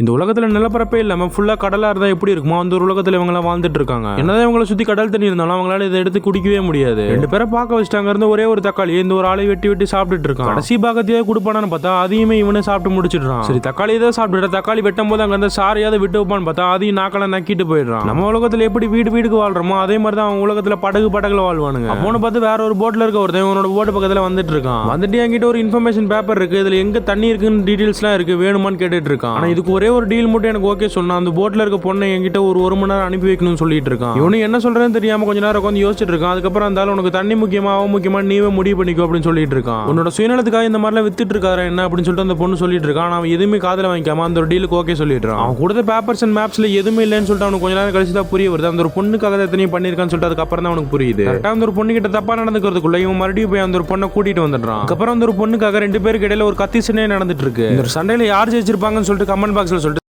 இந்த உலகத்துல நிலப்பரப்பே இல்லாம ஃபுல்லா கடலா இருந்தா எப்படி இருக்குமோ? அந்த ஒரு உலகத்துல இவங்க எல்லாம் வாழ்ந்துட்டு இருக்காங்க. என்னதான் இவங்களை சுத்தி கடல் தண்ணி இருந்தாலும் அவங்களால இதை எடுத்து குடிக்கவே முடியாது. ரெண்டு பேரை பார்க்க வச்சுட்டாங்க இருந்த ஒரே ஒரு தக்காளி இந்த ஒரு ஆளை வெட்டி வெட்டி சாப்பிட்டுட்டு இருக்கான். கடைசி பாகத்தையே கொடுப்பானான்னு பார்த்தா அதையுமே இவனே சாப்பிட்டு முடிச்சிடுறான். சரி தக்காளி தான் சாப்பிட்டுட்டா தக்காளி வெட்டும் போது அங்க அந்த சாரையாவது விட்டு வைப்பான்னு பார்த்தா அதையும் நாக்கெல்லாம் நக்கிட்டு போயிடுறான். நம்ம உலகத்துல எப்படி வீடு வீடுக்கு வாழ்றோமோ அதே மாதிரி தான் அவன் உலகத்துல படகு படகுல வாழ்வானுங்க. அவனை பார்த்து வேற ஒரு போட்ல இருக்க ஒருத்தன் இவனோட போட்டு பக்கத்துல வந்துட்டு இருக்கான். வந்துட்டு என்கிட்ட ஒரு இன்ஃபர்மேஷன் பேப்பர் இருக்கு. இதுல எங்க தண்ணி இருக்குன்னு டீட்டெயில்ஸ்லாம் இருக்கு. வேணுமான்னு கேட்டுட்டு இருக்கான். ஆனா இதுக்கு ஒரே ஒரு டீல் மட்டும் எனக்கு ஓகே சொன்னா அந்த போட்ல இருக்க பொண்ணை என்கிட்ட ஒரு ஒரு மணி நேரம் அனுப்பி வைக்கணும்னு சொல்லிட்டு இருக்கான். இவனு என்ன சொல்றேன்னு தெரியாம கொஞ்ச நேரம் உட்காந்து யோசிச்சுட்டு இருக்கான். அதுக்கப்புறம் இருந்தாலும் உனக்கு தண்ணி முக்கியமா அவன் முக்கியமா நீவே முடிவு பண்ணிக்கோ அப்படின்னு சொல்லிட்டு இருக்கான். உன்னோட சுயநலத்துக்காக இந்த மாதிரிலாம் வித்துட்டு இருக்காரு என்ன அப்படின்னு சொல்லிட்டு அந்த பொண்ணு சொல்லிட்டு இருக்கான். அவன் எதுவுமே காதல வாங்கிக்காம அந்த ஒரு டீலுக்கு ஓகே சொல்லிட்டு அவன் கொடுத்த பேப்பர்ஸ் அண்ட் மேப்ஸ்ல எதுவுமே இல்லைன்னு சொல்லிட்டு அவனுக்கு கொஞ்ச நேரம் கழிச்சு தான் புரிய வருது. அந்த ஒரு பொண்ணுக்காக தான் எத்தனையும் பண்ணிருக்கான்னு சொல்லிட்டு அதுக்கப்புறம் தான் அவனுக்கு புரியுது. கரெக்டா அந்த ஒரு பொண்ணு கிட்ட தப்பா நடந்துக்கிறதுக்குள்ள இவன் மறுபடியும் போய் அந்த ஒரு பொண்ணை கூட்டிட்டு வந்துடுறான். அதுக்கப்புறம் அந்த ஒரு பொண்ணுக்காக ரெண்டு பேருக்கு இடையில ஒரு கத்தி சண்டை நடந்துட்டு இருக்கு. இந்த சண்டையில யார் ஜெயிச்சிருப்பாங்கன்னு சொல்லிட்டு கமெண்ட் பாக்ஸ் சொல்லிட்டு